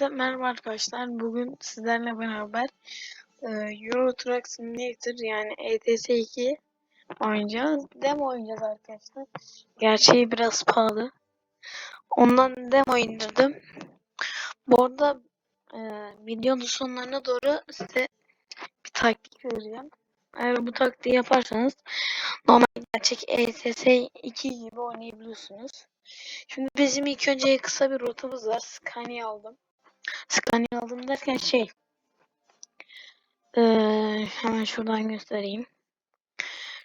Hepinize merhaba arkadaşlar. Bugün sizlerle beraber e, Euro Truck Simulator yani ETS 2 oynayacağız. Demo oynayacağız arkadaşlar. Gerçeği biraz pahalı. Ondan demo indirdim. Bu arada e, videonun sonlarına doğru size bir taktik vereceğim. Eğer bu taktiği yaparsanız normal gerçek ETS 2 gibi oynayabiliyorsunuz. Şimdi bizim ilk önce kısa bir rotamız var. Scania aldım. Scania aldım derken şey. Ee, hemen şuradan göstereyim.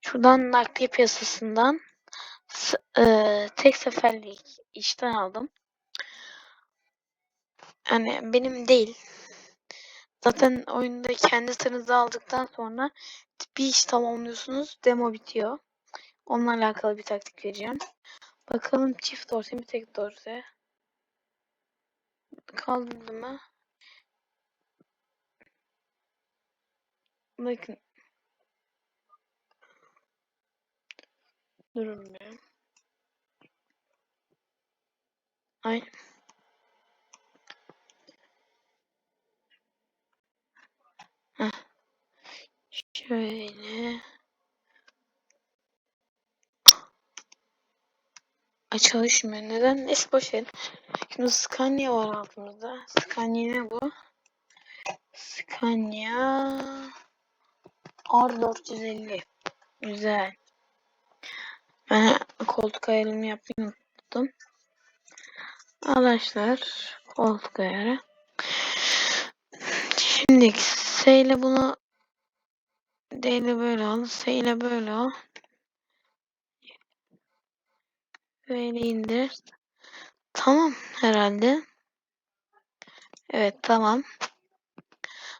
Şuradan nakliye piyasasından e, tek seferlik işten aldım. Yani benim değil. Zaten oyunda kendi sıranızı aldıktan sonra bir iş tamamlıyorsunuz. Demo bitiyor. Onunla alakalı bir taktik vereceğim. Bakalım çift dorse mi tek dorse. Kaldırdı mı? Bakın. Durun bir. Ay. Heh. Şöyle. Ay çalışmıyor. Neden? Neyse boşver. Şimdi Scania var altımızda. Scania ne bu? Scania R450. Güzel. Ben koltuk ayarımı yapmayı unuttum. Arkadaşlar koltuk ayarı. Şimdi S ile bunu D ile böyle al. S ile böyle al. Böyle indir. Tamam herhalde. Evet tamam.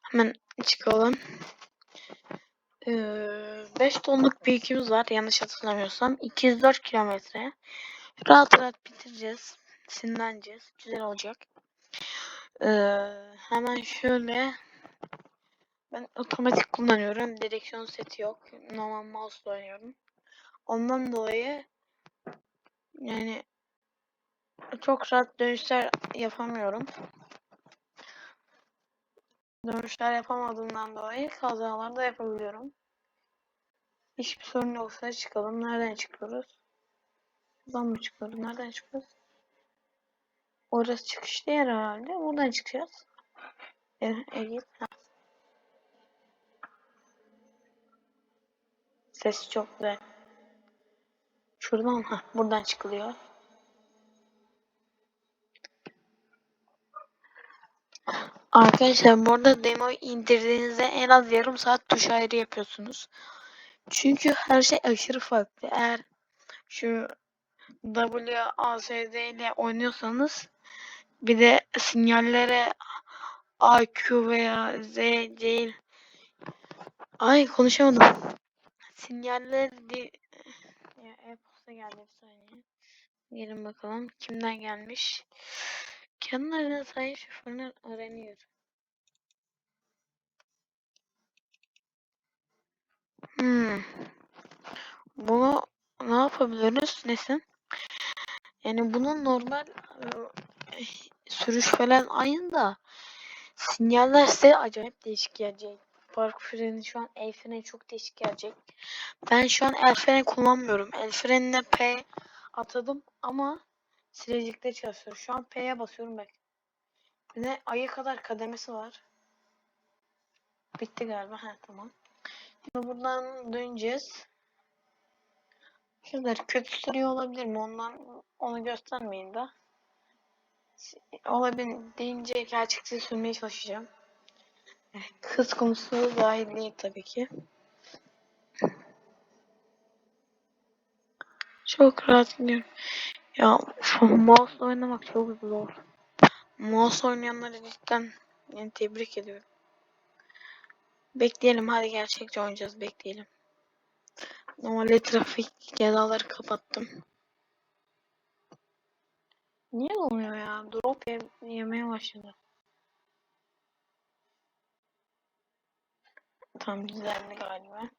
Hemen çıkalım. Ee, 5 tonluk bir yükümüz var yanlış hatırlamıyorsam. 204 kilometre. Rahat rahat bitireceğiz. Sinirleneceğiz. Güzel olacak. Ee, hemen şöyle ben otomatik kullanıyorum. Direksiyon seti yok. Normal mouse oynuyorum. Ondan dolayı yani çok rahat dönüşler yapamıyorum. Dönüşler yapamadığımdan dolayı kazalar da yapabiliyorum. Hiçbir sorun yoksa çıkalım. Nereden çıkıyoruz? Buradan mı çıkıyoruz? Nereden çıkıyoruz? Orası çıkış değil herhalde. Buradan çıkacağız. Evet. evet. Ses çok güzel. Şuradan ha buradan çıkılıyor. Arkadaşlar burada demo indirdiğinizde en az yarım saat tuş ayrı yapıyorsunuz. Çünkü her şey aşırı farklı. Eğer şu WASD ile oynuyorsanız bir de sinyallere AQ veya Z değil. Ay konuşamadım. Sinyaller e-posta geldi bir saniye. Gelin bakalım kimden gelmiş. Kendilerine sahip şoförler aranıyor. Hmm. Bunu ne yapabiliriz? Nesin? Yani bunun normal e, sürüş falan aynı da sinyaller size acayip değişik gelecek. Park freni şu an el freni çok değişik gelecek. Ben şu an el freni kullanmıyorum. El frenine P atadım ama silecekte çalışıyor. Şu an P'ye basıyorum bak. Ne ayı kadar kademesi var. Bitti galiba. Ha tamam. Şimdi buradan döneceğiz. Şunlar kötü sürüyor olabilir mi? Ondan onu göstermeyin de. Olabildiğince gerçekçi sürmeye çalışacağım. Kız konusu dahil değil tabii ki. Çok rahat gidiyorum. Ya mouse oynamak çok zor. Mouse oynayanları cidden yani tebrik ediyorum. Bekleyelim hadi gerçekçi oynayacağız bekleyelim. Normalde trafik cezaları kapattım. Niye olmuyor ya? Drop ye yemeye başladı. Tam düzenli galiba.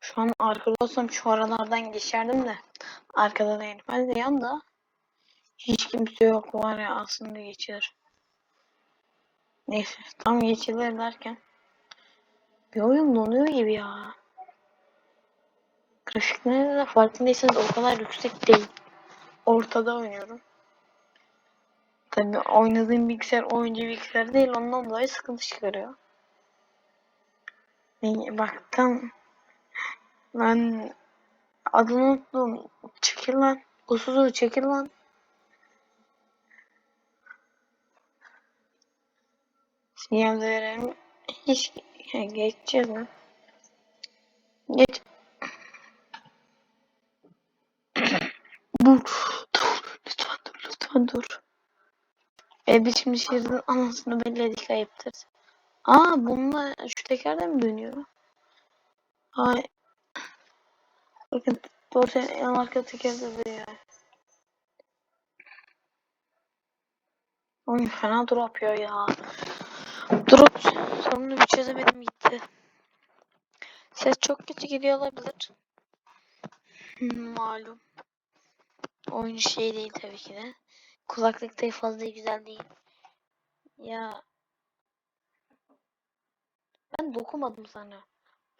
Şu an arkada olsam şu aralardan geçerdim de. Arkada değilim. De yanda hiç kimse yok var ya aslında geçilir. Neyse tam geçilir derken bir oyun donuyor gibi ya. Grafikleri de farkındaysanız o kadar yüksek değil. Ortada oynuyorum. Tabii oynadığım bilgisayar oyuncu bilgisayar değil ondan dolayı sıkıntı çıkarıyor. Ne- Bak tam lan adını unuttum. Çekil lan. Usuzu çekil lan. Sinyal verelim. Hiç geçeceğiz lan. Geç. Dur. Dur. Lütfen dur. Lütfen dur. E biz şimdi şehrin anasını belledik ayıptır. Aa bununla şu teker de mi dönüyor? Ay. Bakın doğru yan arka teker de dönüyor. Oy fena drop yapıyor ya. Drop sorunu bir çözemedim gitti. Ses çok kötü geliyor olabilir. Malum. Oyun şey değil tabii ki de. Kulaklık fazla güzel değil. Ya ben dokunmadım sana.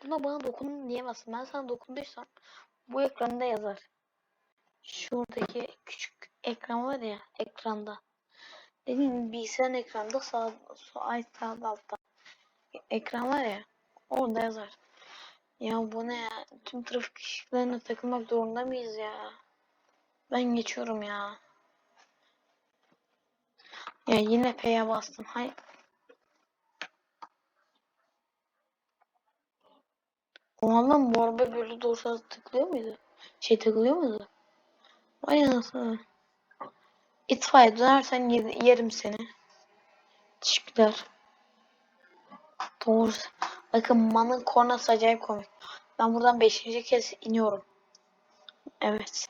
Buna bana dokundun diyemezsin. Ben sana dokunduysam bu ekranda yazar. Şuradaki küçük ekran var ya ekranda. Gibi bilgisayarın ekranda sağ, sağ, sağda altta. Ekran var ya orada yazar. Ya bu ne ya? Tüm trafik ışıklarına takılmak zorunda mıyız ya? Ben geçiyorum ya. Ya yine P'ye bastım. Hay. O anlam bu araba böyle dursa tıklıyor muydu? Şey takılıyor muydu? Vay anasını. İtfaiye dönersen yer- yerim seni. Teşekkürler. Doğru. Bakın Man'ın kornası acayip komik. Ben buradan 5. kez iniyorum. Evet.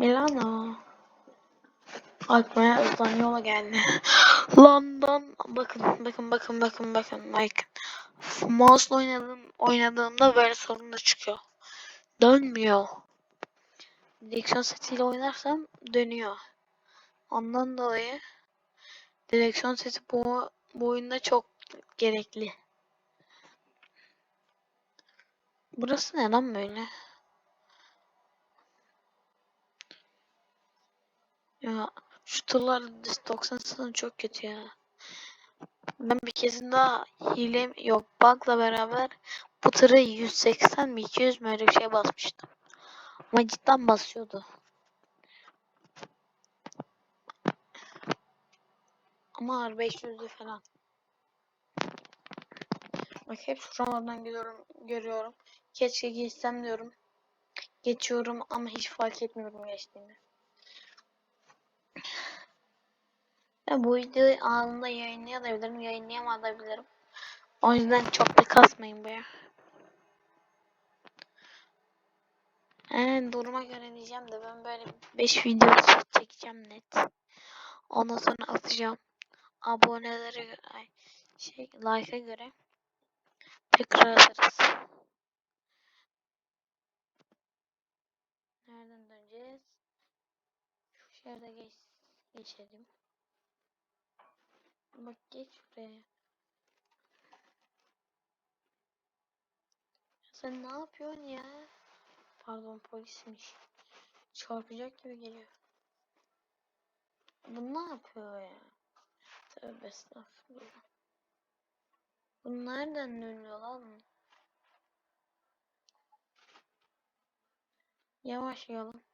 Milano. Akmaya yola geldi. London. Bakın bakın bakın bakın bakın. Bakın. Mouse'la oynadığım, oynadığımda böyle sorun da çıkıyor. Dönmüyor. Direksiyon setiyle oynarsam dönüyor. Ondan dolayı direksiyon seti bu, bu oyunda çok gerekli. Burası ne lan böyle? Ya şu tırlar 90 sanı çok kötü ya. Ben bir kesin daha hile yok bug'la beraber bu tırı 180 mi 200 mü öyle bir şey basmıştım. Ama cidden basıyordu. Ama R500'lü falan. Bak hep şuralardan görüyorum, görüyorum. Keşke geçsem diyorum. Geçiyorum ama hiç fark etmiyorum geçtiğimi. Ya bu videoyu anında yayınlayabilirim, yayınlayamayabilirim. O yüzden çok da kasmayın be. Yani duruma göre diyeceğim de ben böyle 5 video çekeceğim net. Ondan sonra atacağım. Abonelere göre, ay, şey like'a göre tekrar atarız. Nereden döneceğiz? Şu şehirde geç, geçelim. Bak geç şuraya. Sen ne yapıyorsun ya? Pardon polismiş. Çarpacak gibi geliyor. Bu ne yapıyor ya? Tövbe estağfurullah. Bu nereden dönüyor lan? Yavaş yalın.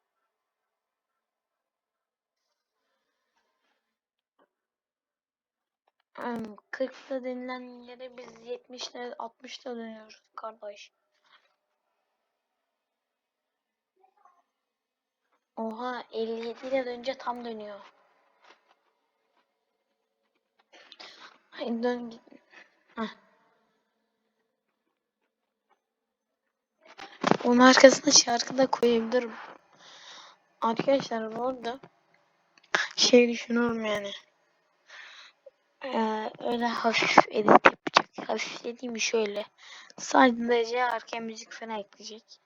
40'ta denilen yere biz 70'te 60'ta dönüyoruz kardeş. Oha 57 ile dönünce tam dönüyor. Ay dön git. Onun arkasına şarkı da koyabilirim. Arkadaşlar bu arada şey düşünüyorum yani. Ee, öyle hafif edit yapacak. Hafif dediğim şöyle. Sadece arka müzik falan ekleyecek.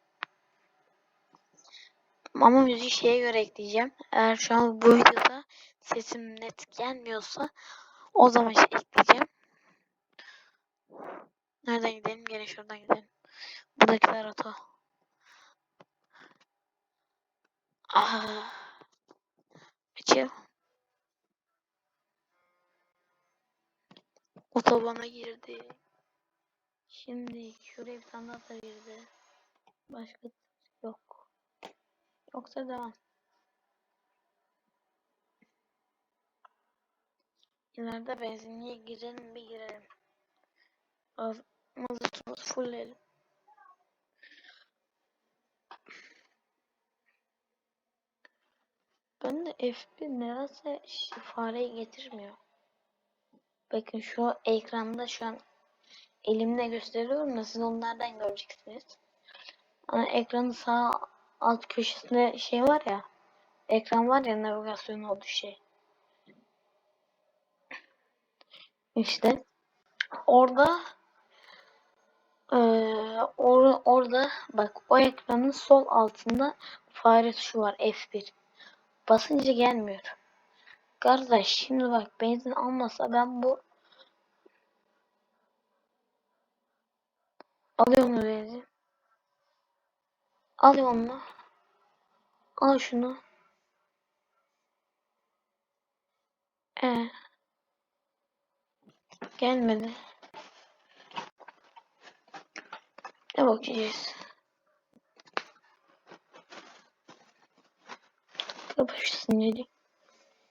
Ama müziği şeye göre ekleyeceğim. Eğer şu an bu videoda sesim net gelmiyorsa o zaman şey ekleyeceğim. Nereden gidelim? Gene şuradan gidelim. Buradakiler oto. Ah. Açıl. Otobana girdi. Şimdi şuraya bir tane daha girdi. Başka yok. Yoksa devam. İleride benzinliğe girelim bir girelim. Az mazotumuzu fullleyelim. Ben de F1 nedense işte fareyi getirmiyor. Bakın şu ekranda şu an elimle gösteriyorum da siz onlardan göreceksiniz. Ama ekranın sağ alt köşesinde şey var ya. Ekran var ya navigasyon olduğu şey. İşte orada eee, or, orada bak o ekranın sol altında fare tuşu var F1. Basınca gelmiyor. Kardeş şimdi bak benzin almasa ben bu alıyorum mu benzin? Alıyorum mu? Al şunu. E gelmedi. Ne bakacağız? Kapışsın dedi.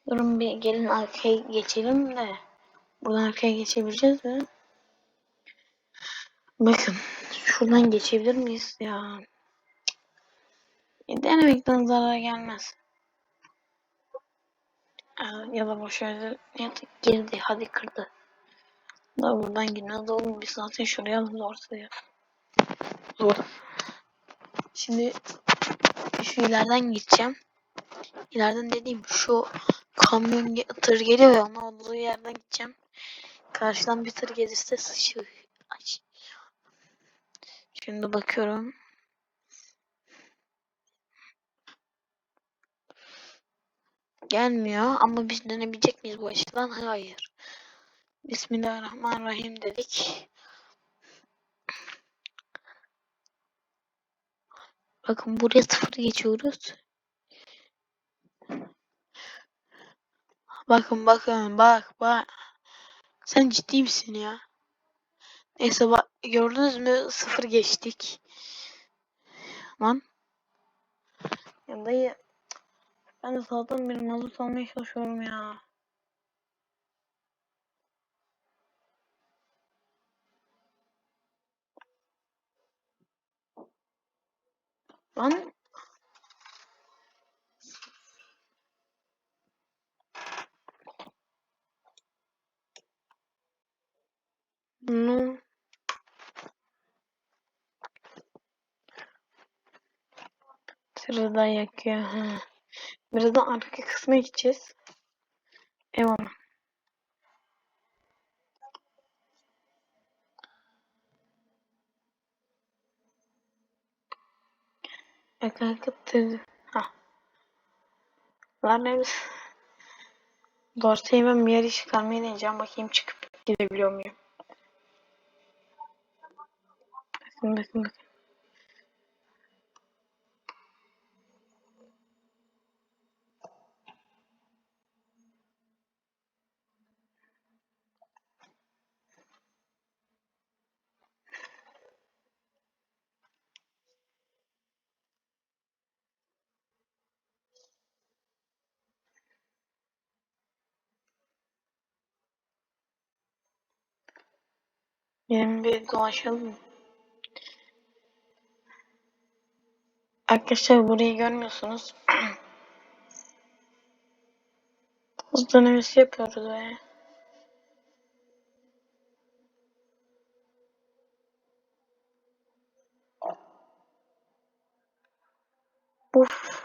Durun bir gelin arkaya geçelim de. Buradan arkaya geçebileceğiz mi? Bakın şuradan geçebilir miyiz ya? E, denemekten zarar gelmez. Ya da boşver ya da girdi hadi kırdı. Da buradan girmez oğlum biz zaten şuraya alalım ortaya. Zor. Şimdi şu ileriden gideceğim. İleriden dediğim şu kamyon tır geliyor ya onun olduğu yerden gideceğim. Karşıdan bir tır gelirse sıçı. Ay. Şimdi bakıyorum. Gelmiyor ama biz dönebilecek miyiz bu açıdan? Hayır. Bismillahirrahmanirrahim dedik. Bakın buraya sıfır geçiyoruz. Bakın bakın bak bak. Sen ciddi misin ya? Neyse bak gördünüz mü sıfır geçtik. Lan. Ya dayı ben de sabahtan beri mazot almaya çalışıyorum ya. Lan bunu Sıradan yakıyor. Ha. Birazdan arka kısma gideceğiz. Eyvallah. Tır. Ha. Lan neymiş? Dorsey'i ben bir yere çıkarmaya deneyeceğim. Bakayım çıkıp gidebiliyor muyum? Bakın bakın bakın. Gelin bir dolaşalım. Arkadaşlar burayı görmüyorsunuz. Hız dönemesi yapıyoruz be. Uf.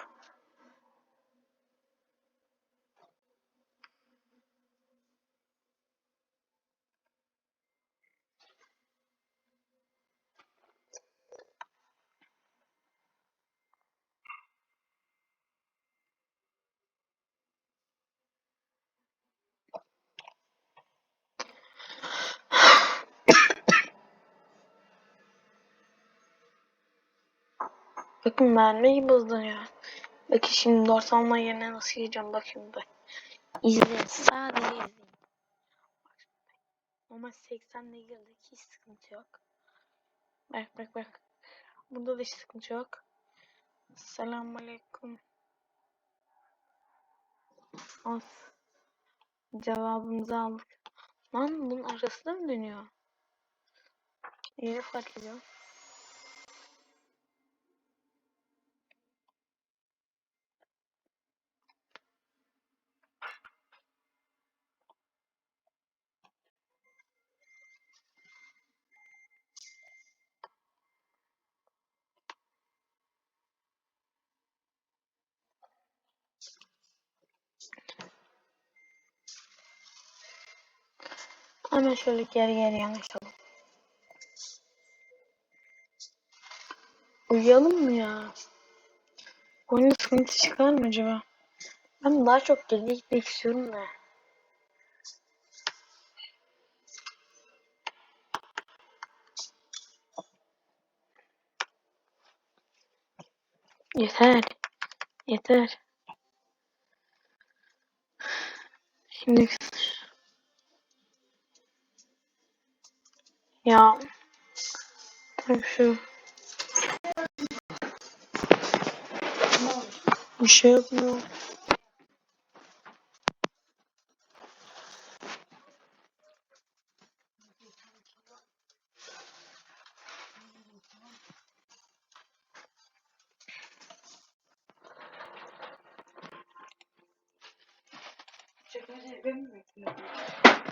Bakın mermi gibi hızlanıyor. Bakın şimdi dorsalma yerine nasıl gireceğim bak şimdi. İzleyin. Sadece izleyin. Ama 80'le girdik. Hiç sıkıntı yok. Bak bak bak. Bunda da hiç sıkıntı yok. Selamünaleyküm. Az. Cevabımızı aldık. Lan bunun arası da mı dönüyor? Yeni fark ediyor. Hemen şöyle geri geri yanaşalım. Uyuyalım mı ya? Oyunda sıkıntı çıkar mı acaba? Ben daha çok geriye gitmek istiyorum da. Yeter. Yeter. Şimdi ya şu bir şey yapmıyor.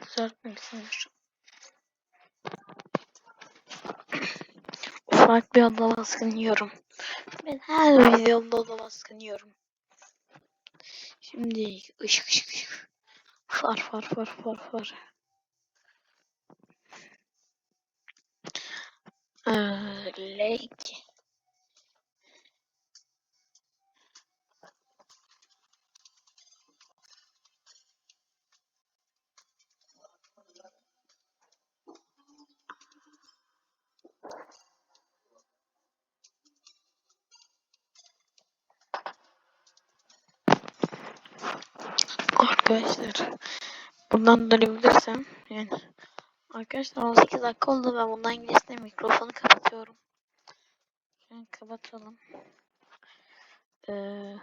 Düzeltmemişsindir. Ufak bir oda baskını yiyorum. Ben her videomda oda baskını yiyorum. Şimdi ışık ışık ışık. Far far far far far. Öyle ki. Arkadaşlar bundan dönebilirsem yani arkadaşlar 18 dakika oldu ben bundan İngilizce mikrofonu kapatıyorum. Yani kapatalım. Ee,